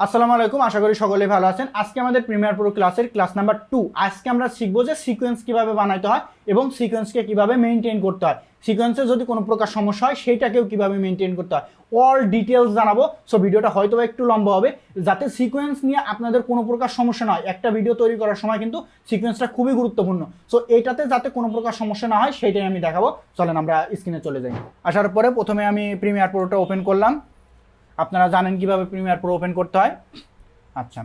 আসসালামু আলাইকুম, আশা করি সকলেই ভালো আছেন। আজকে আমাদের প্রিমিয়ার প্রো ক্লাসের ক্লাস নাম্বার টু আজকে আমরা শিখব যে সিকোয়েন্স কীভাবে বানাইতে হয় এবং সিকোয়েন্সকে কীভাবে মেনটেন করতে হয়। সিকোয়েন্সে যদি কোনো প্রকার সমস্যা হয়, সেইটাকেও কীভাবে মেনটেন করতে হয়। অল ডিটেলস জানাব সো ভিডিওটা হয়তো একটু লম্বা হবে। যাতে সিকোয়েন্স নিয়ে আপনাদের কোনো প্রকার সমস্যা না হয়। একটা ভিডিও তৈরি করার সময় কিন্তু সিকোয়েন্সটা খুবই গুরুত্বপূর্ণ। সো এটাতে যাতে কোনো প্রকার সমস্যা না হয় সেটাই আমি দেখাবো। চলেন আমরা স্ক্রিনে চলে যাই। আসার পরে প্রথমে আমি প্রিমিয়ার প্রোটা ওপেন করলাম। আপনারা জানেন কীভাবে প্রিমিয়ার প্রো ওপেন করতে হয়? আচ্ছা।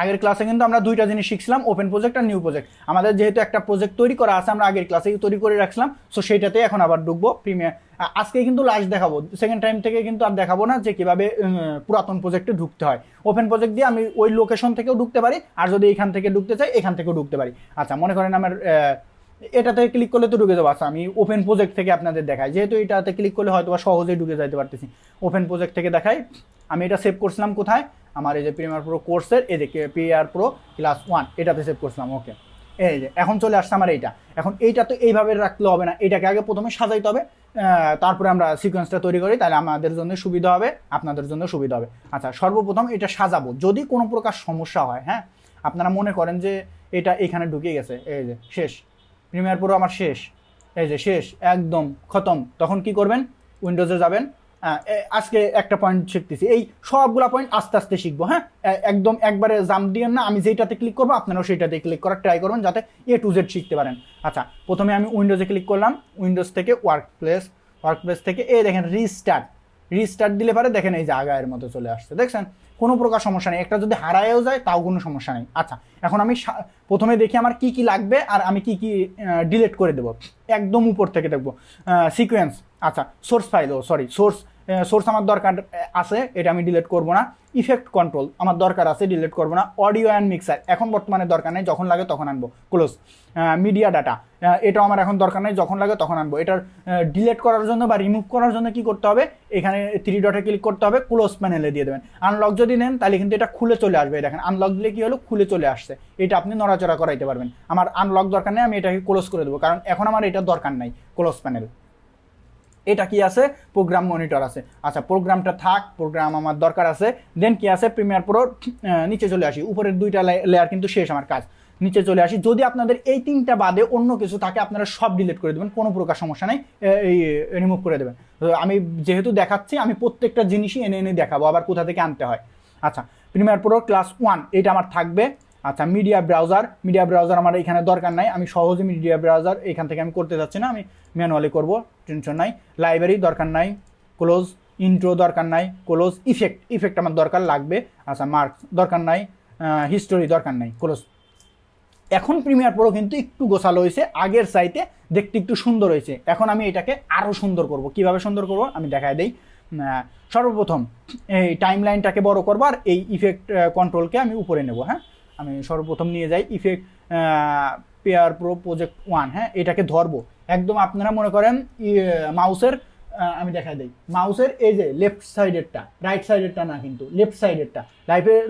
আগের ক্লাসে কিন্তু আমরা দুইটা জিনিস শিখছিলাম ওপেন প্রজেক্ট আর নিউ প্রজেক্ট আমাদের যেহেতু একটা প্রজেক্ট তৈরি করা আছে, আমরা আগের ক্লাসে তৈরি করে রাখছিলাম সো সেইটাতে এখন আবার ঢুকবো প্রিমিয়ার আজকে কিন্তু লাস্ট দেখাবো। সেকেন্ড টাইম থেকে কিন্তু আর দেখাবো না যে কীভাবে পুরাতন প্রজেক্টে ঢুকতে হয়। ওপেন প্রজেক্ট দিয়ে আমি ওই লোকেশন থেকেও ঢুকতে পারি, আর যদি এখান থেকে ঢুকতে চাই, এখান থেকেও ঢুকতে পারি। আচ্ছা মনে করেন আমার এটাতে ক্লিক করলে তো ঢুকে যাব। আচ্ছা আমি ওপেন প্রজেক্ট থেকে আপনাদের দেখাই। যেহেতু এটাতে ক্লিক করলে হয়তো সহজেই ঢুকে যাইতে পারতেছি। ওপেন প্রজেক্ট থেকে দেখাই। আমি এটা সেভ করছিলাম কোথায়? আমার এই যে প্রিমিয়ার প্রো কোর্সের এই যে পিআর প্রো ক্লাস ওয়ান এটাতে সেভ করছিলাম ওকে এই যে, এখন চলে আসছে আমার এইটা। এখন এইটা তো এইভাবে রাখলে হবে না। এটাকে আগে প্রথমে সাজাইতে হবে তারপরে আমরা সিকোয়েন্সটা তৈরি করি, তাহলে আমাদের জন্য সুবিধা হবে, আপনাদের জন্য সুবিধা হবে। আচ্ছা সর্বপ্রথম এটা সাজাবো। যদি কোনো প্রকার সমস্যা হয় হ্যাঁ আপনারা মনে করেন যে এটা এখানে ঢুকে গেছে, এই যে, শেষ। প্রিমিয়ার প্রো আমার শেষ। এই যে শেষ, একদম খতম। তখন কি করবেন? উইন্ডোজে যাবেন। এ- আজকে একটা পয়েন্ট শিখতেছি। এই সবগুলা পয়েন্ট আস্তে আস্তে শিখব হ্যাঁ? একদম একবারে জাম দিয়েন না, আমি যেটাতে ক্লিক করব, আপনারাও সেইটাতে ক্লিক করার ট্রাই করবেন যাতে এ টু জেড শিখতে পারেন। আচ্ছা প্রথমে আমি উইন্ডোজে ক্লিক করলাম। উইন্ডোজ থেকে ওয়ার্ক প্লেস ওয়ার্ক প্লেস থেকে এ দেখেন রিস্টার্ট রিস্টার্ট দিলে পারে দেখেন এই যে আগায়ের মতো চলে আসছে। দেখছেন? কোনো প্রকার সমস্যা নেই। একটা যদি হারায়ও যায়, তাও কোনো সমস্যা নেই। আচ্ছা এখন আমি প্রথমে দেখি আমার কি কি লাগবে আর আমি কি কি ডিলিট করে দেবো। একদম উপর থেকে দেখব। সিকোয়েন্স আচ্ছা সোর্স ফাইল ও সরি সোর্স সোর্স আমার দরকার আছে, এটা আমি ডিলেট করব না। ইফেক্ট কন্ট্রোল আমার দরকার আছে ডিলেট করব না। অডিও অ্যান্ড মিক্সার এখন বর্তমানে দরকার নেই, যখন লাগে তখন আনব। ক্লোজ মিডিয়া ডাটা এটাও আমার এখন দরকার নেই, যখন লাগে তখন আনব। এটার ডিলেট করার জন্য বা রিমুভ করার জন্য কি করতে হবে? এখানে থ্রি ডটে ক্লিক করতে হবে ক্লোজ প্যানেলে দিয়ে দেবেন। আনলক যদি নেন, তাহলে কিন্তু এটা খুলে চলে আসবে দেখেন। আনলক দিলে কী হলো? খুলে চলে আসছে। এটা আপনি নড়াচড়া করাইতে পারবেন। আমার আনলক দরকার নেই, আমি এটাকে ক্লোজ করে দেবো, কারণ এখন আমার এটা দরকার নাই ক্লোজ প্যানেল এটা কি আছে? প্রোগ্রাম মনিটর আছে। আচ্ছা প্রোগ্রামটা থাক প্রোগ্রাম আমার দরকার আছে। দেন কি আছে? প্রিমিয়ার প্রো নিচে চলে আসি। উপরের দুইটা লেয়ার কিন্তু শেষ আমার কাজ। নিচে চলে আসি। যদি আপনাদের এই তিনটা বাদে অন্য কিছু থাকে, আপনারা সব ডিলিট করে দেবেন। কোনো প্রকার সমস্যা নেই। এই রিমুভ করে দেবেন। আমি যেহেতু দেখাচ্ছি, আমি প্রত্যেকটা জিনিসই এনে এনে দেখাবো। আবার কোথা থেকে আনতে হয়? আচ্ছা প্রিমিয়ার প্রো ক্লাস ওয়ান এটা আমার থাকবে। আচ্ছা মিডিয়া ব্রাউজার মিডিয়া ব্রাউজার আমার এখানে দরকার নাই। আমি সহজে মিডিয়া ব্রাউজার এখান থেকে আমি করতে যাচ্ছি না, আমি ম্যানুয়ালি করব টেনশন নাই। লাইব্রেরি দরকার নাই ক্লোজ ইন্ট্রো দরকার নাই ক্লোজ ইফেক্ট ইফেক্ট আমার দরকার লাগবে। আচ্ছা মার্কস দরকার নাই হিস্টোরি দরকার নাই ক্লোজ এখন প্রিমিয়ার প্রো কিন্তু একটু গোছালো হয়েছে, আগের সাইতে দেখতে একটু সুন্দর হয়েছে। এখন আমি এটাকে আরও সুন্দর করব। কীভাবে সুন্দর করব? আমি দেখাই দেই। সর্বপ্রথম এই টাইম লাইনটাকে বড় করব আর এই ইফেক্ট কন্ট্রোলকে আমি উপরে নেব হ্যাঁ? আমি সর্বপ্রথম নিয়ে যাই effect pair pro project one হ্যাঁ? এটাকে ধরবো। একদম আপনারা মনে করেন মাউসের আমি দেখা দিই। মাউসের এই যে লেফট সাইডেরটা রাইট সাইডেরটা না কিন্তু লেফট সাইডেরটা লাইফের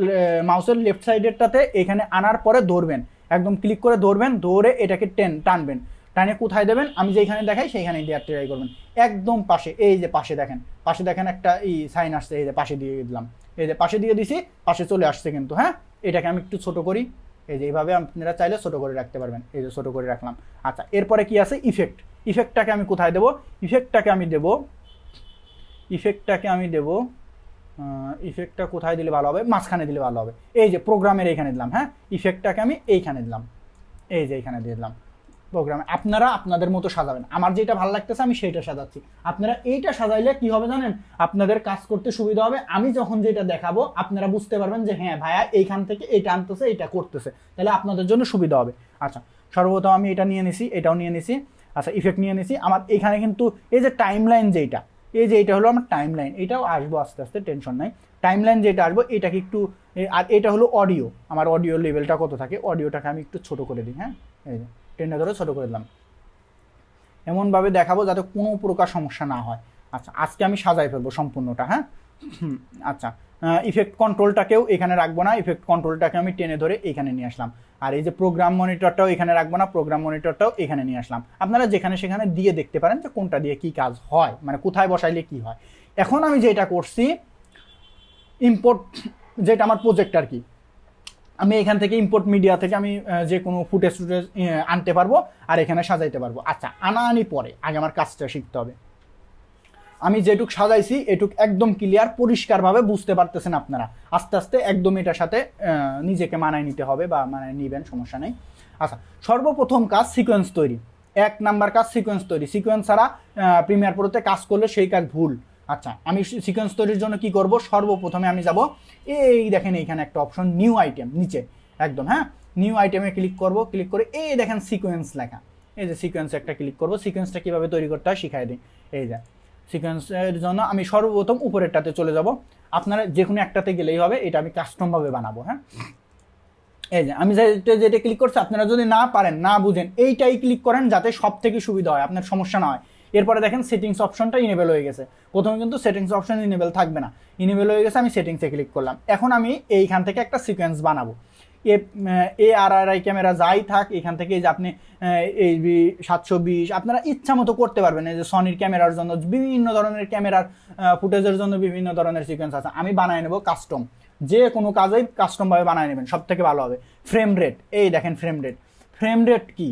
মাউসের লেফট সাইডেরটাতে এখানে আনার পরে ধরবেন। একদম ক্লিক করে ধরবেন, ধরে এটাকে টেন, টানবেন। টানে কোথায় দেবেন? আমি যেখানে দেখাই সেইখানে দেওয়ার ট্রাই করবেন। একদম পাশে, এই যে পাশে দেখেন পাশে দেখেন একটা এই সাইন আসছে, এই যে পাশে দিয়ে দিলাম। এই যে পাশে দিয়ে দিছি, পাশে চলে আসছে কিন্তু হ্যাঁ? এটাকে আমি একটু ছোট করি। এই যে এইভাবে আপনারা চাইলে ছোটো করে রাখতে পারবেন। এই যে ছোটো করে রাখলাম। আচ্ছা এরপরে কি আছে? ইফেক্ট ইফেক্টটাকে আমি কোথায় দেবো? ইফেক্টটাকে আমি দেব ইফেক্টটাকে আমি দেব ইফেক্টটা কোথায় দিলে ভালো হবে? মাঝখানে দিলে ভালো হবে। এই যে প্রোগ্রামের এইখানে দিলাম হ্যাঁ? ইফেক্টটাকে আমি এইখানে দিলাম। এই যে এইখানে দিয়ে দিলাম। প্রোগ্রামে। আপনারা আপনাদের মতো সাজাবেন। আমার যেটা ভালো লাগতেছে, আমি সেইটা সাজাচ্ছি। আপনারা এইটা সাজাইলে কি হবে জানেন? আপনাদের কাজ করতে সুবিধা হবে। আমি যখন যেটা দেখাবো, আপনারা বুঝতে পারবেন যে হ্যাঁ ভাইয়া, এইখান থেকে এইটা আনতেছে, এটা করতেছে। তাহলে আপনাদের জন্য সুবিধা হবে। আচ্ছা সর্বপ্রথম আমি এটা নিয়ে নিছি, এটাও নিয়ে নিছি। আচ্ছা ইফেক্ট নিয়ে নিছি। আমার এখানে কিন্তু এই যে টাইম লাইন যেইটা, এই যে এটা হলো আমার টাইম লাইন এটাও আসব আস্তে আস্তে টেনশন নাই। টাইম লাইন যেটা আসব, এটাকে একটু আর এটা হলো অডিও আমার অডিও লেভেলটা কত থাকে? অডিওটাকে আমি একটু ছোট করে দিই হ্যাঁ? এই যে। টেনে ধরে ছোটো করে দিলাম। এমনভাবে দেখাবো যাতে কোনো প্রকার সমস্যা না হয়। আচ্ছা আজকে আমি সাজাই ফেলব সম্পূর্ণটা হ্যাঁ? আচ্ছা। ইফেক্ট কন্ট্রোলটাকেও এখানে রাখব না ইফেক্ট কন্ট্রোলটাকে আমি টেনে ধরে এখানে নিয়ে আসলাম। আর এই যে প্রোগ্রাম মনিটরটাও এখানে রাখব না প্রোগ্রাম মনিটরটাও এখানে নিয়ে আসলাম। আপনারা যেখানে সেখানে দিয়ে দেখতে পারেন যে কোনটা দিয়ে কি কাজ হয় মানে কোথায় বসাইলে কি হয়। এখন আমি যেটা করছি ইম্পোর্ট যেটা আমার প্রজেক্ট আর কি আমি এখান থেকে ইম্পোর্ট মিডিয়া থেকে আমি যে কোনো ফুটেজ ফুটেজ আনতে পারব আর এখানে সাজাইতে পারব। আচ্ছা আনা আনি পরে আগে আমার কাজটা শিখতে হবে। আমি যেটুক সাজাইছি, এটুক একদম ক্লিয়ার পরিষ্কারভাবে বুঝতে পারতেছেন আপনারা। আস্তে আস্তে একদম এটার সাথে নিজেকে মানায় নিতে হবে বা মানায় নিবেন, সমস্যা নেই। আচ্ছা সর্বপ্রথম কাজ সিকোয়েন্স তৈরি। এক নাম্বার কাজ সিকোয়েন্স তৈরি। সিকোয়েন্স ছাড়া প্রিমিয়ার প্রোতে কাজ করলে সেই কাজ ভুল। আচ্ছা আমি সিকোয়েন্স তৈরির জন্য কি করব? সর্বপ্রথমে আমি যাব, এই দেখেন এইখানে একটা অপশন নিউ আইটেম নিচে, একদম হ্যাঁ? নিউ আইটেমে ক্লিক করব ক্লিক করে এই দেখেন সিকোয়েন্স লেখা। এই যে সিকোয়েন্স একটা ক্লিক করব সিকোয়েন্সটা কীভাবে তৈরি করতে হয় শিখাই দিই। এই যে সিকোয়েন্সের জন্য আমি সর্বপ্রথম উপরেরটাতে চলে যাব। আপনারা যে কোনো একটাতে গেলেই হবে, এটা আমি কাস্টমভাবে বানাবো হ্যাঁ? এই যে, আমি যেটা যেটা ক্লিক করছি, আপনারা যদি না পারেন, না বুঝেন, এইটাই ক্লিক করেন যাতে সব থেকে সুবিধা হয়, আপনার সমস্যা না হয়। এরপরে দেখেন সেটিংস অপশনটা ইনেবল হয়ে গেছে। প্রথমে কিন্তু সেটিংস অপশন ইনেবল থাকবে না। ইনেবেল হয়ে গেছে, আমি সেটিংসে ক্লিক করলাম। এখন আমি এইখান থেকে একটা সিকোয়েন্স বানাবো। এ এ আর আর আই ক্যামেরা যাই থাক, এখান থেকে যে আপনি এই সাতশো বিশ, আপনারা ইচ্ছা মতো করতে পারবেন। এই যে সনির ক্যামেরার জন্য, বিভিন্ন ধরনের ক্যামেরার ফুটেজের জন্য বিভিন্ন ধরনের সিকোয়েন্স আছে। আমি বানায় নেব কাস্টম যে কোনো কাজেই কাস্টমভাবে বানায় নেবেন সব থেকে ভালো হবে। ফ্রেম রেট এই দেখেন ফ্রেম রেট ফ্রেম রেট কি?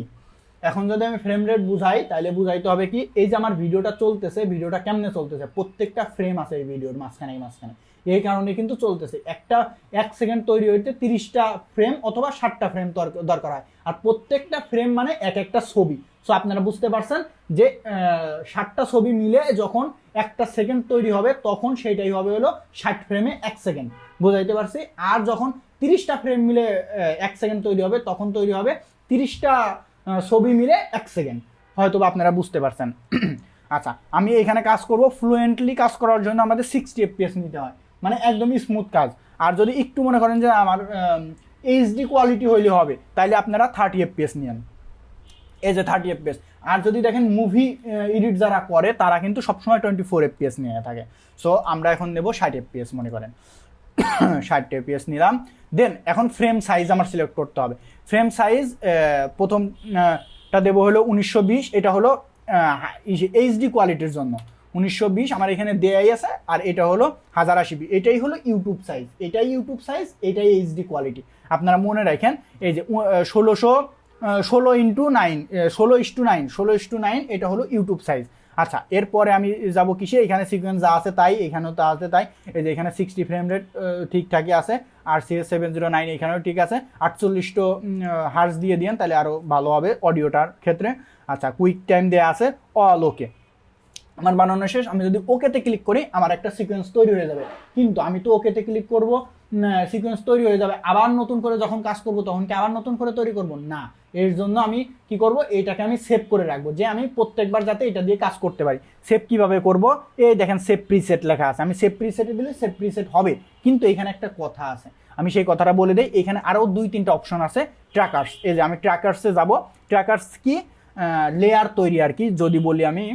এখন যদি আমি ফ্রেম রেট বুঝাই তাহলে বুঝাইতে হবে কি, এই যে আমার ভিডিওটা চলতেছে, ভিডিওটা কেমনে চলতেছে? প্রত্যেকটা ফ্রেম আছে এই ভিডিওর মাঝখানে মাঝখানে। এই কারণে কিন্তু চলতেছে। একটা, এক সেকেন্ড তৈরি হইতে তিরিশটা ফ্রেম অথবা ষাটটা ফ্রেম দরকার হয়। আর প্রত্যেকটা ফ্রেম মানে এক একটা ছবি। সো আপনারা বুঝতে পারছেন যে ষাটটা ছবি মিলে যখন একটা সেকেন্ড তৈরি হবে, তখন সেইটাই হবে হলো ষাট ফ্রেমে এক সেকেন্ড বোঝাইতে পারছি? আর যখন তিরিশটা ফ্রেম মিলে এক সেকেন্ড তৈরি হবে, তখন তৈরি হবে তিরিশটা ছবি মিলে এক সেকেন্ড হয়তো বা আপনারা বুঝতে পারছেন। আচ্ছা আমি এখানে কাজ করব ফ্লুয়েন্টলি কাজ করার জন্য আমাদের সিক্সটি এফপিএস নিতে হয়। মানে একদমই স্মুথ কাজ। আর যদি একটু মনে করেন যে আমার এইচডি কোয়ালিটি হইলে হবে তাহলে আপনারা থার্টি এফপিএস নিয়েন। এই যে থার্টি এফপিএস আর যদি দেখেন মুভি এডিট যারা করে, তারা কিন্তু সবসময় টোয়েন্টি ফোর এফপিএস নিয়ে থাকে। সো আমরা এখন নেব ষাট এফপিএস মনে করেন। ষাট এফপিএস নিলাম। দেন এখন ফ্রেম সাইজ আমার সিলেক্ট করতে হবে। ফ্রেম সাইজ প্রথমটা দেবো হলো উনিশশো বিশ, এটা হলো এইচডি কোয়ালিটির জন্য। উনিশশো বিশ আমার এখানে দেয়াই আছে, আর এটা হলো হাজার আশি বি। এটাই হলো ইউটিউব সাইজ এটাই ইউটিউব সাইজ এটাই এইচডি কোয়ালিটি আপনারা মনে রাখেন, এই যে ষোলোশো ষোলো ইন্টু নাইন ষোলো ইস টু নাইন ষোলো ইস টু নাইন এটা হলো ইউটিউব সাইজ আচ্ছা এরপরে আমি যাব কিসে? এখানে সিকোয়েন্স যা আছে তাই, এখানেও তা আছে তাই। এই যে এখানে সিক্সটি ফ্রেম রেট ঠিকঠাকই আছে। আর সি সেভেন জিরো নাইন এখানেও ঠিক আছে। আটচল্লিশটো হার্স দিয়ে দিন তাহলে আরও ভালো হবে অডিওটার ক্ষেত্রে। আচ্ছা কুইক টাইম দেওয়া আছে অল ওকে আমার বানানো শেষ। আমি যদি ওকেতে ক্লিক করি, আমার একটা সিকোয়েন্স তৈরি হয়ে যাবে। কিন্তু আমি তো ওকেতে ক্লিক করব সিকোয়েন্স তৈরি হয়ে যাবে। আবার নতুন করে যখন কাজ করব, তখন কি আবার নতুন করে তৈরি করব? না। এর জন্য আমি কি করব? এটাকে আমি সেভ করে রাখব। যে আমি প্রত্যেকবার যাতে এটা দিয়ে কাজ করতে পারি। সেভ কীভাবে করব? এই দেখেন সেভ প্রিসেট লেখা আছে। আমি সেভ প্রিসেটে দিলে সেভ প্রিসেট হবে। কিন্তু এখানে একটা কথা আছে। আমি সেই কথাটা বলে দিই। এখানে আরও দুই তিনটা অপশন আছে। ট্র্যাকার্স এই যে আমি ট্র্যাকার্সে যাব। ট্র্যাকার্স কি? লেয়ার তৈরি আর কি। যদি বলি আমি,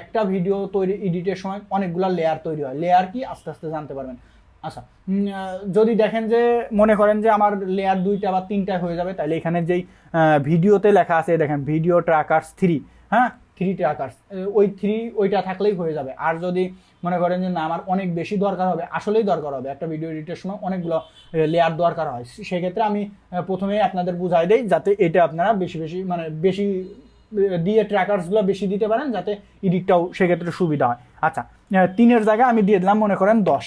একটা ভিডিও তৈরি এডিটের সময় অনেকগুলো লেয়ার তৈরি হয়। লেয়ার কি? আস্তে আস্তে জানতে পারবেন। আচ্ছা যদি দেখেন যে মনে করেন যে আমার লেয়ার দুইটা বা তিনটা হয়ে যাবে তাহলে এখানে যেই ভিডিওতে লেখা আছে দেখেন ভিডিও ট্র্যাকার্স থ্রি হ্যাঁ? থ্রি ট্র্যাকার্স ওই থ্রি ওইটা থাকলেই হয়ে যাবে। আর যদি মনে করেন যে না আমার অনেক বেশি দরকার হবে আসলেই দরকার হবে একটা ভিডিও এডিটের সময় অনেকগুলো লেয়ার দরকার হয়। সেক্ষেত্রে আমি আহ, প্রথমেই আপনাদের বুঝাই দিই যাতে এটা আপনারা বেশি বেশি মানে বেশি দিয়ে ট্র্যাকার্সগুলো বেশি দিতে পারেন যাতে এডিটটাও সেক্ষেত্রে সুবিধা হয়। আচ্ছা তিনের জায়গায় আমি দিয়ে দিলাম মনে করেন দশ।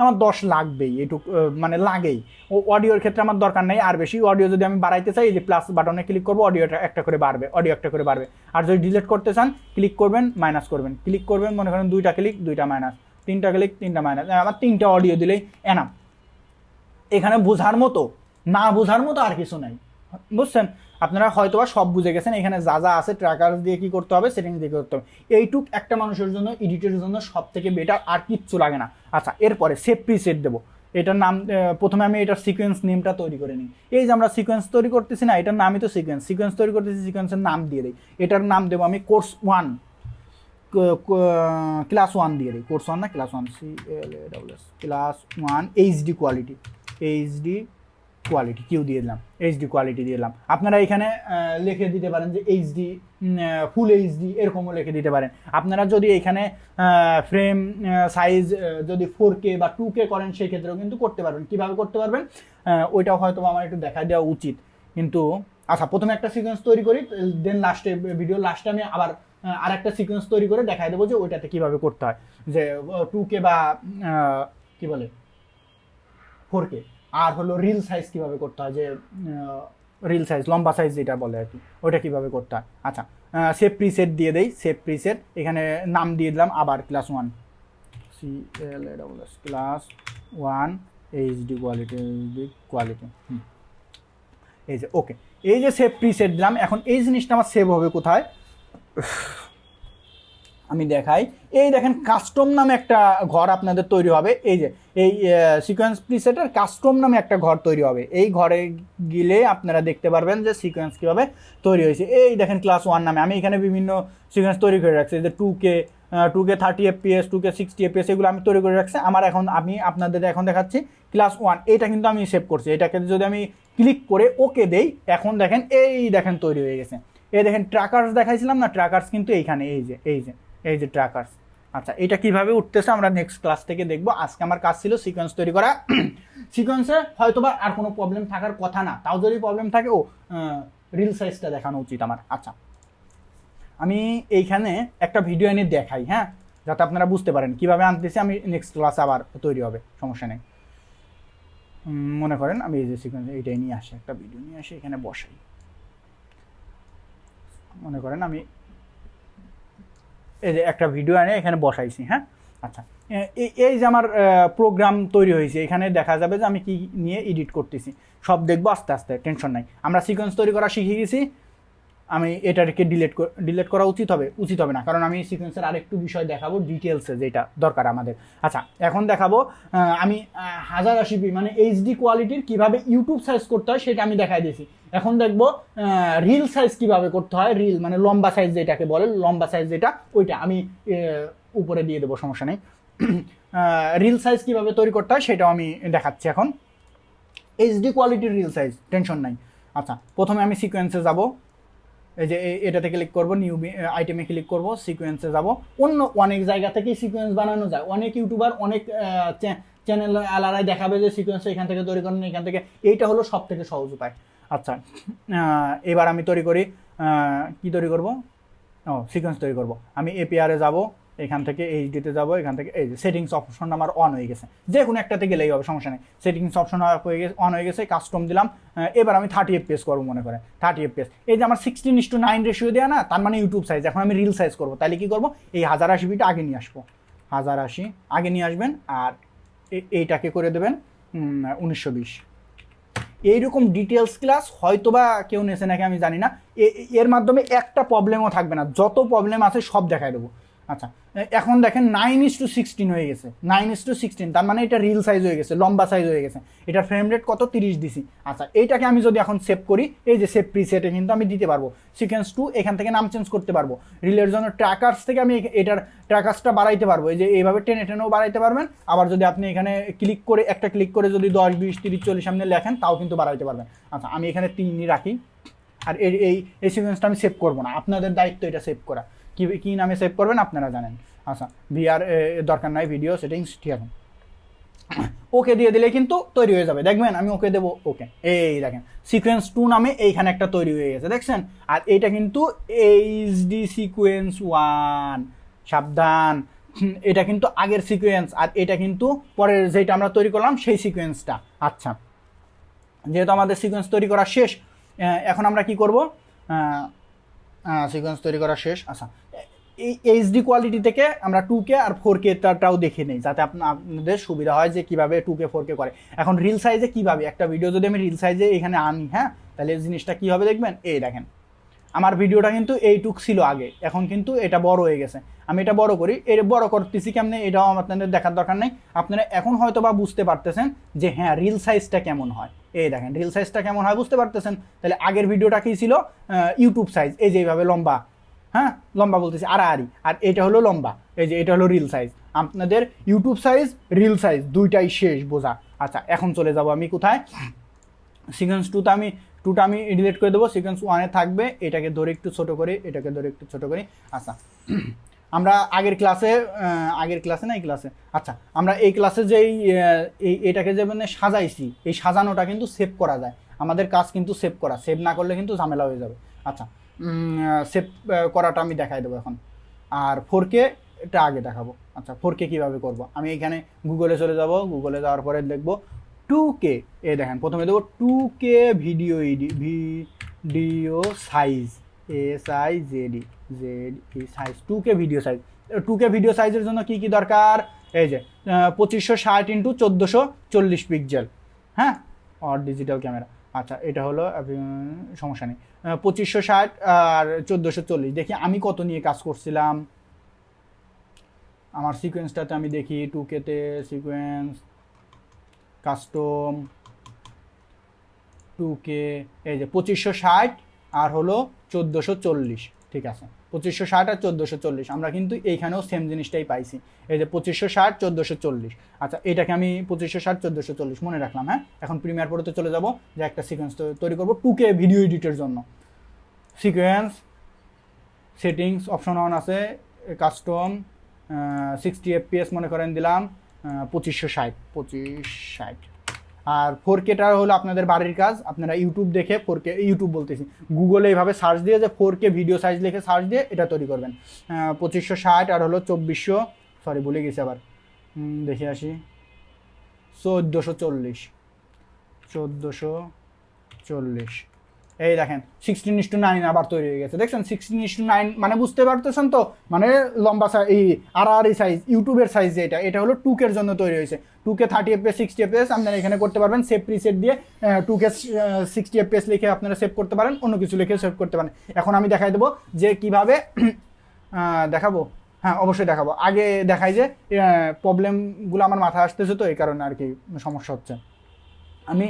আমার দশ লাগবেই, এটুক মানে লাগেই। ও, অডিওর ক্ষেত্রে আমার দরকার নেই। আর বেশি অডিও যদি আমি বাড়াইতে চাই যে প্লাস বাটনে ক্লিক করব, অডিওটা একটা করে বাড়বে, অডিও একটা করে বাড়বে। আর যদি ডিলিট করতে চান ক্লিক করবেন মাইনাস করবেন। ক্লিক করবেন, মনে করেন দুইটা ক্লিক দুইটা মাইনাস তিনটা ক্লিক তিনটা মাইনাস আমার তিনটা অডিও দিলেই এনাম এখানে বোঝার মতো, না বোঝার মতো আর কিছু নাই। বুঝছেন? আপনারা হয়তোবা সব বুঝে গেছেন, এখানে যা যা আছে ট্র্যাকার দিয়ে কি করতে হবে সেটিংস দিয়ে করতে হবে। এইটুক একটা মানুষের জন্য এডিটের জন্য সব থেকে বেটার আর কিচ্ছু লাগে না। আচ্ছা এরপরে সেভ প্রিসেট দেবো। এটার নাম প্রথমে আমি এটার সিকোয়েন্স নেমটা তৈরি করে নিই। এই যে আমরা সিকোয়েন্স তৈরি করতেছি না, এটার নামই তো সিকোয়েন্স সিকোয়েন্স তৈরি করতেছি সিকোয়েন্সের নাম দিয়ে দিই। এটার নাম দেবো আমি কোর্স ওয়ান ক্লাস ওয়ান দিয়ে দিই। কোর্স ওয়ান না class one C L S class one HD quality HD quality Q দিয়ে দিলাম এইচডি কোয়ালিটি দিয়ে দিলাম। আপনারা এখানে লিখে দিতে পারেন যে এইচডি ফুল এইচডি এরকমও লিখে দিতে পারেন। আপনারা যদি এখানে ফ্রেম সাইজ যদি ফোর কে বা টু কে করেন সেই ক্ষেত্রেও কিন্তু করতে পারবেন। কীভাবে করতে পারবেন? ওইটাও হয়তো আমার একটু দেখা দেওয়া উচিত। কিন্তু আচ্ছা প্রথমে একটা সিকোয়েন্স তৈরি করি দেন লাস্টে ভিডিও লাস্টে আমি আবার আর একটা সিকোয়েন্স তৈরি করে দেখাই দেবো যে ওইটাতে কীভাবে করতে হয়। যে টু কে বা কী বলে? ফোর কে আর হলো রিল সাইজ কীভাবে করতে হয়? যে রিল সাইজ লম্বা সাইজ যেটা বলে আর কি ওটা কীভাবে করতে হয়? আচ্ছা সেভ প্রিসেট দিয়ে দেই সেভ প্রিসেট এখানে নাম দিয়ে দিলাম আবার class one C L A double S class one HD quality HD quality এই যে ওকে এই যে সেভ প্রিসেট দিলাম, এখন এই জিনিসটা আমার সেভ হবে কোথায়? আমি দেখাই। এই দেখেন কাস্টম নামে একটা ঘর আপনাদের তৈরি হবে। এই যে, এই সিকোয়েন্স প্রিসেটের কাস্টম নামে একটা ঘর তৈরি হবে। এই ঘরে গেলে আপনারা দেখতে পারবেন যে সিকোয়েন্স কীভাবে তৈরি হয়েছে। এই দেখেন ক্লাস ওয়ান নামে। আমি এখানে বিভিন্ন সিকোয়েন্স তৈরি করে রাখছি। যে two K two K thirty FPS two K sixty FPS এগুলো আমি তৈরি করে রাখছি। আমার এখন, আমি আপনাদের এখন দেখাচ্ছি ক্লাস ওয়ান এটা কিন্তু আমি সেভ করছি। এটাকে যদি আমি ক্লিক করে ওকে দেই, এখন দেখেন, এই দেখেন তৈরি হয়ে গেছে। এই দেখেন ট্রাকার্স দেখাইছিলাম না? ট্রাকার্স কিন্তু এইখানে, এই যে এই যে। এই যে ট্রাকার্স আচ্ছা এটা কীভাবে উঠতেছে আমরা নেক্সট ক্লাস থেকে দেখব। আজকে আমার কাজ ছিল সিকোয়েন্স তৈরি করা। সিকোয়েন্সে হয়তোবা আর কোনো প্রবলেম থাকার কথা না। তাও যদি প্রবলেম থাকে, ও রিল সাইজটা দেখানো উচিত আমার। আচ্ছা আমি এইখানে একটা ভিডিও এনে দেখাই হ্যাঁ? যাতে আপনারা বুঝতে পারেন কীভাবে আনতেছি, আমি নেক্সট ক্লাস আবার তৈরি হবে, সমস্যা নেই। মনে করেন আমি এই যে সিকোয়েন্স এইটাই নিয়ে আসি, একটা ভিডিও নিয়ে আসি, এখানে বসাই। মনে করেন আমি এই যে একটা ভিডিও এনে এখানে বসাইছি হ্যাঁ? আচ্ছা এই- যে আমার প্রোগ্রাম তৈরি হয়েছে, এখানে দেখা যাবে যে আমি কি নিয়ে এডিট করতেছি। সব দেখব আস্তে আস্তে টেনশন নাই। আমরা সিকোয়েন্স তৈরি করা শিখে গেছি। আমি এটাকে ডিলেট ডিলেট করা উচিত হবে উচিত হবে না। কারণ আমি সিকোয়েন্সের আরেকটু বিষয় দেখাবো ডিটেলসে যেটা দরকার আমাদের। আচ্ছা এখন দেখাবো আমি হাজার আশি পি মানে এইচডি কোয়ালিটির কীভাবে ইউটিউব সাইজ করতে হয় সেটা আমি দেখাই দিয়েছি। এখন দেখব রিল সাইজ কীভাবে করতে হয় রিল মানে লম্বা সাইজ যেটাকে বলে, লম্বা সাইজ যেটা, ওইটা আমি উপরে দিয়ে দেবো, সমস্যা নেই। রিল সাইজ কীভাবে তৈরি করতে হয় সেটাও আমি দেখাচ্ছি এখন। এইচডি কোয়ালিটির রিল সাইজ টেনশন নাই। আচ্ছা প্রথমে আমি সিকোয়েন্সে যাব। এই যে এটাতে ক্লিক করব নিউ আইটেমে ক্লিক করব সিকোয়েন্সে যাব। অন্য অনেক জায়গা থেকেই সিকোয়েন্স বানানো যায়। অনেক ইউটিউবার অনেক চ্যানেল আলারাই দেখাবে যে সিকোয়েন্স এখান থেকে তৈরি করেন, এখান থেকে। এইটা হলো সব থেকে সহজ উপায়। আচ্ছা এবার আমি তৈরি করি কি তৈরি করব? ও সিকোয়েন্স তৈরি করব। আমি এপিআরে যাব এখান থেকে এইচডিতে যাব, এখান থেকে এই যে সেটিংস অপশন আমার অন হয়ে গেছে। যে কোনো একটাতে গেলেই হবে, সমস্যা নেই। সেটিংস অপশন হয়ে গেছে অন হয়ে গেছে কাস্টম দিলাম। এবার আমি থার্টি এফ এফপিএস করব মনে করে থার্টি এফ এফপিএস এই যে আমার sixteen is to nine ratio দেওয়া না, তার মানে ইউটিউব সাইজ এখন আমি রিল সাইজ করব, তাহলে কি করব? এই হাজার আশি বিটা আগে নিয়ে আসব। হাজার আশি আগে নিয়ে আসবেন আর এইটাকে করে দেবেন উনিশশো বিশ। এইরকম ডিটেলস ক্লাস হয়তোবা কেউ নেছে নাকি আমি জানি না। এর মাধ্যমে একটা প্রবলেমও থাকবে না। যত প্রবলেম আছে সব দেখাই দেবো। আচ্ছা এখন দেখেন নাইন ইস টু সিক্সটিন হয়ে গেছে। নাইন ইস টু সিক্সটিন তার মানে এটা রিল সাইজ হয়ে গেছে, লম্বা সাইজ হয়ে গেছে। এটার ফ্রেম রেট কত? তিরিশ দিছি আচ্ছা এইটাকে আমি যদি এখন সেভ করি, এই যে সেভ প্রিসেটে কিন্তু আমি দিতে পারব। সিকোয়েন্স টু এখান থেকে নাম চেঞ্জ করতে পারব। রিলের জন্য ট্র্যাকার্স থেকে আমি এটার ট্র্যাকার্সটা বাড়াইতে পারব। এই যে এইভাবে টেনে টেনেও বাড়াইতে পারবেন। আবার যদি আপনি এখানে ক্লিক করে, একটা ক্লিক করে যদি দশ, বিশ, তিরিশ, চল্লিশ সামনে লেখেন, তাও কিন্তু বাড়াইতে পারবেন। আচ্ছা আমি এখানে তিনই রাখি। আর এই এই এই সিকোয়েন্সটা আমি সেভ করব না। আপনাদের দায়িত্ব এটা সেভ করা। কি, কী নামে সেভ করবেন আপনারা জানেন। আচ্ছা ভিআর দরকার নাই ভিডিও সেটিংস ঠিক আছে। ওকে দিয়ে দিলে কিন্তু তৈরি হয়ে যাবে। দেখবেন, আমি ওকে দেবো ওকে এই দেখেন সিকোয়েন্স টু নামে এইখানে একটা তৈরি হয়ে গেছে, দেখছেন? আর এইটা কিন্তু এইচডি সিকোয়েন্স ওয়ান সাবধান। এটা কিন্তু আগের সিকোয়েন্স আর এটা কিন্তু পরের যেটা আমরা তৈরি করলাম, সেই সিকোয়েন্সটা আচ্ছা যেহেতু আমাদের সিকোয়েন্স তৈরি করা শেষ এখন আমরা কি করব? সিকোয়েন্স তৈরি করা শেষ। আচ্ছা এই এইচডি কোয়ালিটি থেকে আমরা টু কে আর ফোর কে টাও দেখে নিই, যাতে আপনাদের সুবিধা হয় যে কীভাবে টু কে ফোর কে করে। এখন রিল সাইজে কীভাবে? একটা ভিডিও যদি আমি রিল সাইজে এখানে আনি হ্যাঁ? তাহলে জিনিসটা কি হবে দেখবেন? এই দেখেন। আমার ভিডিওটা কিন্তু এইটুক ছিল আগে, এখন কিন্তু এটা বড় হয়ে গেছে। আমি এটা বড় করি এর বড় করতেছি কেমনে, এটাও আপনাদের দেখার দরকার নেই। আপনারা এখন হয়তো বা বুঝতে পারতেছেন যে হ্যাঁ রিল সাইজটা কেমন হয়। এই দেখেন রিল সাইজটা কেমন হয় বুঝতে পারতেছেন? তাহলে আগের ভিডিওটা কী ছিল? ইউটিউব সাইজ এই যে এইভাবে লম্বা। হ্যাঁ লম্বা বলতেছি, আড়াআড়ি। আর এটা হলো লম্বা, এই যে এটা হলো রিল সাইজ আপনাদের ইউটিউব সাইজ রিল সাইজ দুইটাই শেষ বোঝা। আচ্ছা এখন চলে যাব আমি কোথায়? সিকোয়েন্স টুতে আমি টুটা আমি ডিলিট করে দেবো সিকোয়েন্স ওয়ানে থাকবে, এটাকে ধরে একটু ছোট করি, এটাকে ধরে একটু ছোট করি। আচ্ছা। আমরা আগের ক্লাসে আগের ক্লাসে না এই ক্লাসে আচ্ছা আমরা এই ক্লাসে যেই এই, এটাকে যে মানে সাজাইছি, এই সাজানোটা কিন্তু সেভ করা যায়। আমাদের কাজ কিন্তু সেভ করা সেভ না করলে কিন্তু ঝামেলা হয়ে যাবে। আচ্ছা সেভ করাটা আমি দেখাই দেবো এখন। আর ফোর কে এটা আগে দেখাবো। আচ্ছা ফোর কে কীভাবে করব? আমি এখানে গুগলে চলে যাব গুগলে যাওয়ার পরে দেখব। টু কে এ দেখেন, প্রথমে দেবো two K video ED video size S I Z E Z E size two K video size two K video সাইজের জন্য কী কী দরকার? এই যে পঁচিশশো ষাট ইন্টু চোদ্দোশো চল্লিশ পিক্সেল হ্যাঁ? আর ডিজিটাল ক্যামেরা আচ্ছা এটা হলো সমস্যা নেই। পঁচিশশো ষাট আর চোদ্দোশো চল্লিশ। দেখি আমি কত নিয়ে কাজ করছিলাম। আমার সিকোয়েন্সটাতে আমি দেখি টু কেতে সিকোয়েন্স কাস্টম টু কে, এই যে পঁচিশশো ষাট আর হলো চোদ্দোশো চল্লিশ, ঠিক আছে? পঁচিশশো ষাট আর চোদ্দোশো চল্লিশ, আমরা কিন্তু এইখানেও সেম জিনিসটাই পাইছি। এই যে পঁচিশশো ষাট, চোদ্দোশো চল্লিশ। আচ্ছা এটাকে আমি পঁচিশশো ষাট, চোদ্দোশো চল্লিশ মনে রাখলাম হ্যাঁ? এখন প্রিমিয়ার পড়তে চলে যাব, যে একটা সিকোয়েন্স তৈরি করব টু কে ভিডিও এডিটের জন্য। সিকোয়েন্স সেটিংস অপশন অন আছে কাস্টম সিক্সটি এফপিএস মনে করেন দিলাম। পঁচিশশো ষাট, পঁচিশ ষাট। আর ফোর কেটার হলো আপনাদের বাড়ির কাজ। আপনারা ইউটিউব দেখে ফোর কে ইউটিউব বলতেছি। গুগলে এইভাবে সার্চ দিয়ে যে ফোর কে ভিডিও সাইজ লিখে সার্চ দিয়ে এটা তৈরি করবেন। পঁচিশশো ষাট আর হলো চব্বিশশো সরি ভুলে গেছি আবার। দেখে আসি। চোদ্দোশো চল্লিশ চোদ্দোশো চল্লিশ। এই দেখেন সিক্সটিন ইস টু নাইন আবার তৈরি হয়ে গেছে। দেখছেন সিক্সটিন ইস টু নাইন মানে বুঝতে পারতেছেন তো? মানে লম্বা সাইজ এই আর সাইজ ইউটিউবের সাইজ এটা এটা হলো টুকের জন্য তৈরি হয়েছে। টুকে থার্টি এফপিএস সিক্সটি এফপিএস আপনারা এখানে করতে পারবেন। সেভ প্রিসেট দিয়ে টুকে সিক্সটি এফপিএস লিখে আপনারা সেভ করতে পারেন, অন্য কিছু লিখে সেভ করতে পারেন। এখন আমি দেখাই দেবো যে কীভাবে দেখাবো। হ্যাঁ অবশ্যই দেখাবো। আগে দেখাই যে প্রবলেমগুলো আমার মাথায় আসতেছে তো, এই কারণে আর কি সমস্যা হচ্ছে। আমি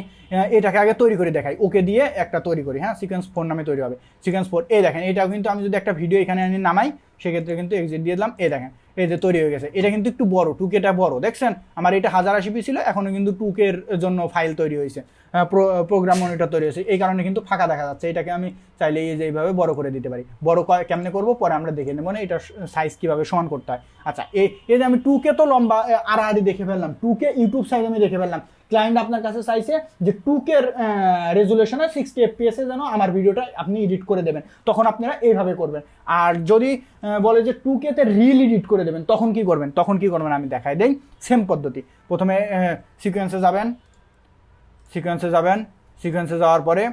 এটাকে আগে তৈরি করে দেখাই। ওকে দিয়ে একটা তৈরি করি হ্যাঁ? সিকোয়েন্স ফোর নামে তৈরি হবে। সিকোয়েন্স ফোর এই দেখেন, এটাও কিন্তু আমি যদি একটা ভিডিও এখানে আমি নামাই, সেক্ষেত্রে কিন্তু এক্সিট দিয়ে দিলাম। এই দেখেন, এই যে তৈরি হয়ে গেছে। এটা কিন্তু একটু বড় টুকেটা বড়। দেখছেন? আমার এটা হাজার আশি পি ছিল এখনও কিন্তু টুকের জন্য ফাইল তৈরি হয়েছে। প্রোগ্রাম মনিটর তৈরি হয়েছে। এই কারণে কিন্তু ফাঁকা দেখা যাচ্ছে। এটাকে আমি চাইলে এই যে এইভাবে বড় করে দিতে পারি। বড় কেমনে করব? পরে আমরা দেখে নেব না, এটা সাইজ কীভাবে সমান করতে হয়। আচ্ছা এই যে আমি টুকে তো লম্বা আড়াআড়ি দেখে ফেললাম। টুকে ইউটিউব সাইজ আমি দেখে ফেললাম। ক্লায়েন্ট আপনার কাছে চাইছে যে টুকের রেজুলেশনে সিক্সটি এফপিএসে যেন আমার ভিডিওটা আপনি এডিট করে দেবেন। তখন আপনারা এইভাবে করবেন। আর যদি বলে যে টু কেতে রিল এডিট করে দেবেন, তখন কি করবেন? তখন কি করবেন? আমি দেখাই দেই। সেম পদ্ধতি। প্রথমে সিকোয়েন্সে যাবেন। সিকোয়েন্সে যাবেন। সিকোয়েন্সে যাওয়ার পরে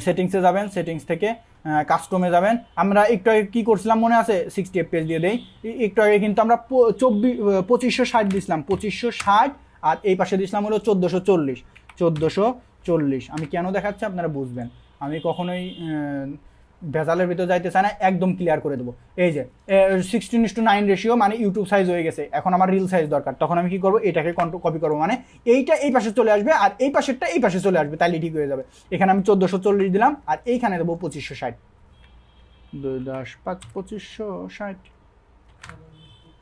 সেটিংসে যাবেন। সেটিংস থেকে কাস্টমে যাবেন। আমরা একটু আগে কী করছিলাম মনে আছে? সিক্সটি এফপিএস দিয়ে দেই। এ- একটু আগে কিন্তু আমরা চব্বিশ পঁচিশশো ষাট দিয়েছিলাম পঁচিশশো ষাট আর এই পাশে দিছিলাম হলো চোদ্দোশো চল্লিশ। চোদ্দোশো চল্লিশ। আমি কেন দেখাচ্ছি আপনারা বুঝবেন। আমি কখনোই ভেজালের ভিতর যাইতে চাই না, একদম ক্লিয়ার করে দেবো। এই যে sixteen is to nine ratio মানে ইউটিউব সাইজ হয়ে গেছে। এখন আমার রিল সাইজ দরকার। তখন আমি কি করব? এটাকে কপি করব। মানে এইটা এই পাশে চলে আসবে আর এই পাশেরটা এই পাশে চলে আসবে তাহলে ঠিক হয়ে যাবে। এখানে আমি চোদ্দোশো চল্লিশ দিলাম আর এইখানে দেবো পঁচিশশো ষাট। দুই দশ পাঁচ, পঁচিশশো ষাট।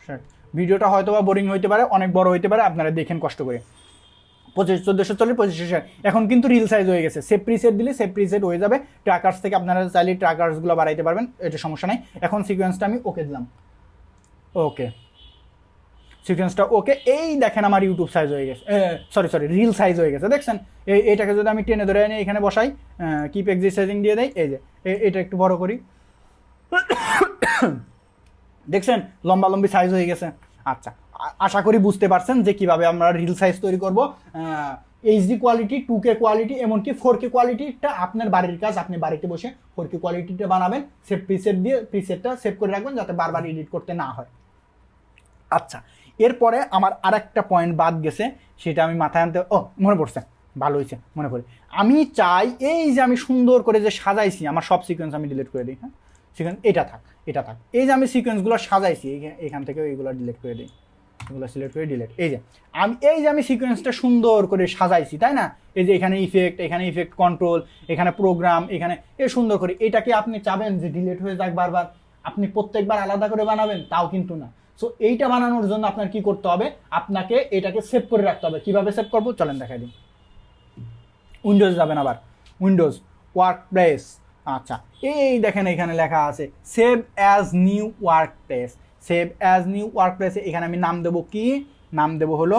ষাট। ভিডিওটা হয়তো বা বোরিং হইতে পারে, অনেক বড় হইতে পারে, আপনারা দেখেন কষ্ট করে। পঁচিশ, চোদ্দোশো, চল্লিশ পঁচিশশো ষাট। এখন কিন্তু রিল সাইজ হয়ে গেছে। সেভ প্রিসেট দিলে সেভ প্রিসেট হয়ে যাবে। ট্র্যাকার্স থেকে আপনারা চাইলে ট্র্যাকার্সগুলো বাড়াইতে পারবেন, এটা সমস্যা নেই। এখন সিকোয়েন্সটা আমি ওকে দিলাম। ওকে সিকোয়েন্সটা ওকে এই দেখেন আমার ইউটিউব সাইজ হয়ে গেছে। সরি সরি রিল সাইজ হয়ে গেছে, দেখছেন? এই, এটাকে যদি আমি টেনে ধরে এনে এখানে বসাই কিপ এক্সারসাইজিং দিয়ে দেয় এই যে এটা একটু বড় করি। দেখছেন? লম্বা লম্বি সাইজ হয়ে গেছে। আচ্ছা আশা করি বুঝতে পারছেন যে কীভাবে আমরা রিল সাইজ তৈরি করব। HD quality two K quality এমনকি ফোর কে কোয়ালিটিটা আপনার বাড়ির কাজ, আপনি বাড়িতে বসে ফোর কে কোয়ালিটিটা বানাবেন সেভ প্রিসেট দিয়ে প্রিসেটটা সেভ করে রাখবেন যাতে বারবার এডিট করতে না হয়। আচ্ছা এরপরে আমার আরেকটা পয়েন্ট বাদ গেছে, সেটা আমি মাথায় আনতে ও, মনে পড়ছে। ভালো হয়েছে, মনে পড়ে। আমি চাই এই যে আমি সুন্দর করে যে সাজাইছি, আমার সব সিকোয়েন্স আমি ডিলিট করে দিই হ্যাঁ? সিকোয়েন্স এটা থাক এটা থাক। এই যে আমি সিকোয়েন্সগুলো সাজাইছি এখান থেকে এইগুলো ডিলেট করে দিই, এগুলো সিলেক্ট করে ডিলেট এই যে, আমি, এই যে আমি সিকোয়েন্সটা সুন্দর করে সাজাইছি, তাই না? এই যে এখানে ইফেক্ট এখানে ইফেক্ট কন্ট্রোল এখানে প্রোগ্রাম এখানে এ সুন্দর করে এটাকে আপনি চাবেন যে ডিলেট হয়ে যাক বারবার? আপনি প্রত্যেকবার আলাদা করে বানাবেন? তাও কিন্তু না। সো এইটা বানানোর জন্য আপনার কি করতে হবে? আপনাকে এটাকে সেভ করে রাখতে হবে। কীভাবে সেভ করব? চলেন দেখাই দিন উইন্ডোজ যাবেন আবার। উইন্ডোজ ওয়ার্ক প্লেস আচ্ছা এই দেখেন এখানে লেখা আছে save as new workplace save as new work প্লেসে এখানে আমি নাম দেবো কি? নাম দেবো হলো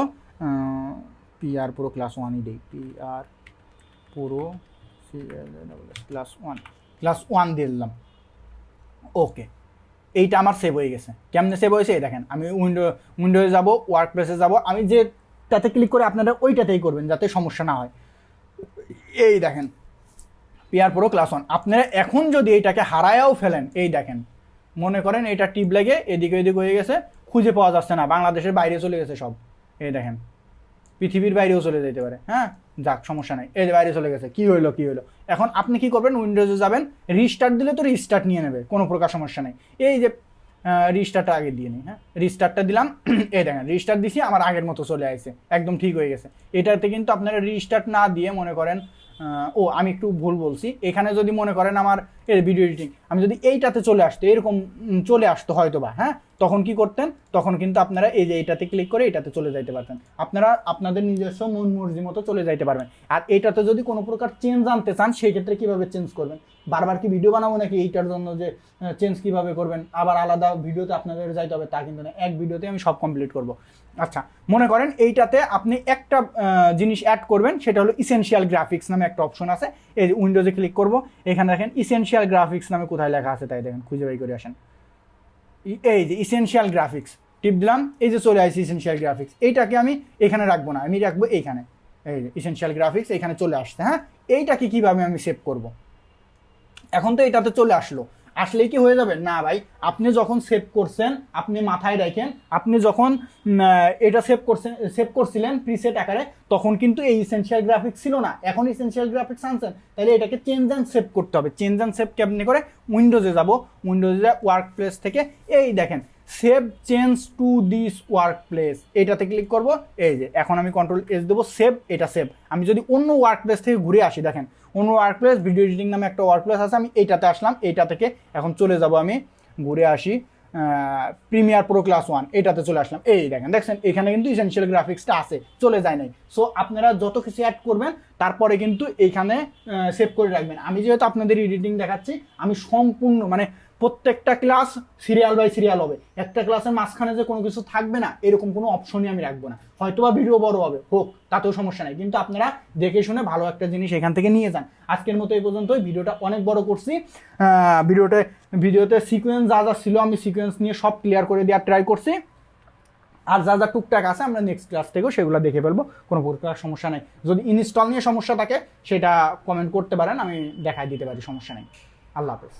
পি আর পুরো ক্লাস ওয়ানই দেই। পি আর পুরো ক্লাস ওয়ান ক্লাস ওয়ান দিয়ে দিলাম। ওকে এইটা আমার সেভ হয়ে গেছে। কেমনে সেভ হয়েছে? দেখেন, আমি উইন্ডো উইন্ডোয়ে যাব ওয়ার্ক প্লেসে যাব, আমি যেটাতে ক্লিক করে আপনারা ওইটাতেই করবেন, যাতে সমস্যা না হয়। এই দেখেন পিয়ার প্রো ক্লাস ওয়ান আপনারা এখন যদি এইটাকে হারায়াও ফেলেন, এই দেখেন, মনে করেন এটা টিপ লেগে এদিকে এদিকে হয়ে গেছে, খুঁজে পাওয়া যাচ্ছে না, বাংলাদেশের বাইরে চলে গেছে সব। এই দেখেন, পৃথিবীর বাইরেও চলে যেতে পারে হ্যাঁ? যাক, সমস্যা নাই, এই বাইরে চলে গেছে, কী হইল কী হইল? এখন আপনি কি করবেন উইন্ডোজে যাবেন রিস্টার্ট দিলে তো রিস্টার্ট নিয়ে নেবে, কোনো প্রকার সমস্যা নেই। এই যে রিস্টার্টটা আগে দিয়ে নিই হ্যাঁ? রিস্টার্টটা দিলাম, এই দেখেন রিস্টার্ট দিছি, আমার আগের মতো চলে আসছে একদম ঠিক হয়ে গেছে। এটাতে কিন্তু আপনারা রিস্টার্ট না দিয়ে মনে করেন ও, আমি একটু ভুল বলছি। এখানে যদি মনে করেন আমার এর ভিডিও এডিটিং আমি যদি এইটাতে চলে আসতো, এরকম চলে আসতো হয়তো বা হ্যাঁ? তখন কি করতেন? তখন কিন্তু আপনারা এই যে এইটাতে ক্লিক করে এটাতে চলে যাইতে পারতেন। আপনারা আপনাদের নিজস্ব মন মর্জি মতো চলে যাইতে পারবেন। আর এইটাতে যদি কোনো প্রকার চেঞ্জ আনতে চান সেই ক্ষেত্রে কীভাবে চেঞ্জ করবেন? বারবার কি ভিডিও বানাবো নাকি এইটার জন্য যে চেঞ্জ কীভাবে করবেন? আবার আলাদা ভিডিওতে আপনাদের যাইতে হবে, তা কিন্তু না। এক ভিডিওতে আমি সব কমপ্লিট করব। আচ্ছা মনে করেন এইটাতে আপনি একটা জিনিস অ্যাড করবেন, সেটা হলো ইসেনশিয়াল গ্রাফিক্স নামে একটা অপশন আছে। এই উইন্ডোজে ক্লিক করব, এখানে দেখেন ইসেনশিয়াল গ্রাফিক্স নামে কোথায় লেখা আছে, তাই দেখেন, খুঁজে বাই করে আসেন। এই যে ইসেনশিয়াল গ্রাফিক্স টিপ দিলাম, এই যে চলে আসছে ইসেনশিয়াল গ্রাফিক্স এইটাকে আমি এখানে রাখব না, আমি রাখব এইখানে। এই যে ইসেনশিয়াল গ্রাফিক্স এখানে চলে আসছে হ্যাঁ? এইটাকে কীভাবে আমি সেভ করব? এখন তো এটাতে চলে আসলো। আসলেই কি হয়ে যাবে? না ভাই, আপনি যখন সেভ করছেন, আপনি মাথায় রাখেন, আপনি যখন এটা সেভ করছেন সেভ করছিলেন প্রিসেট আকারে, তখন কিন্তু এই ইসেনশিয়াল গ্রাফিক্স ছিল না। এখন ইসেনশিয়াল গ্রাফিক্স আনছেন, তাহলে এটাকে চেঞ্জ অ্যান্ড সেভ করতে হবে। চেঞ্জ অ্যান্ড সেভ কেমনি করে? উইন্ডোজে যাব। উইন্ডোজে ওয়ার্ক প্লেস থেকে, এই দেখেন save change to this workplace এইটাতে ক্লিক করব, এই যে, এখন আমি কন্ট্রোল এস দেবো সেভ এটা সেভ আমি যদি অন্য ওয়ার্ক প্লেস থেকে ঘুরে আসি, দেখেন অন্য ওয়ার্কপ্লেস ভিডিও এডিটিং নামে একটা ওয়ার্কপ্লেস আছে, আমি এইটাতে আসলাম, এইটা থেকে এখন চলে যাব আমি, ঘুরে আসি প্রিমিয়ার প্রো ক্লাস ওয়ান এটাতে চলে আসলাম। এই দেখেন, দেখছেন, এখানে কিন্তু ইসেনশিয়াল গ্রাফিক্সটা আছে, চলে যায় নাই। সো আপনারা যত কিছু অ্যাড করবেন, তারপরে কিন্তু এইখানে সেভ করে রাখবেন। আমি যেহেতু আপনাদের এডিটিং দেখাচ্ছি, আমি সম্পূর্ণ মানে প্রত্যেকটা ক্লাস সিরিয়াল বাই সিরিয়াল হবে। একটা ক্লাসের মাঝখানে যে কোনো কিছু থাকবে না, এরকম কোনো অপশনই আমি রাখব না। হয়তোবা ভিডিও বড় হবে, হোক, তাতেও সমস্যা নেই। কিন্তু আপনারা দেখে শুনে ভালো একটা জিনিস এখান থেকে নিয়ে যান। আজকের মতো এই পর্যন্তই। ভিডিওটা অনেক বড় করছি। ভিডিওতে ভিডিওতে সিকোয়েন্স যা যা ছিল আমি সিকোয়েন্স নিয়ে সব ক্লিয়ার করে দেওয়ার ট্রাই করছি। আর যা যা টুকটাক আছে আমরা নেক্সট ক্লাস থেকেও সেগুলো দেখে ফেলব। কোনো প্রকার সমস্যা নেই। যদি ইনস্টল নিয়ে সমস্যা থাকে, সেটা কমেন্ট করতে পারেন, আমি দেখাই দিতে পারি, সমস্যা নেই। আল্লাহ হাফেজ।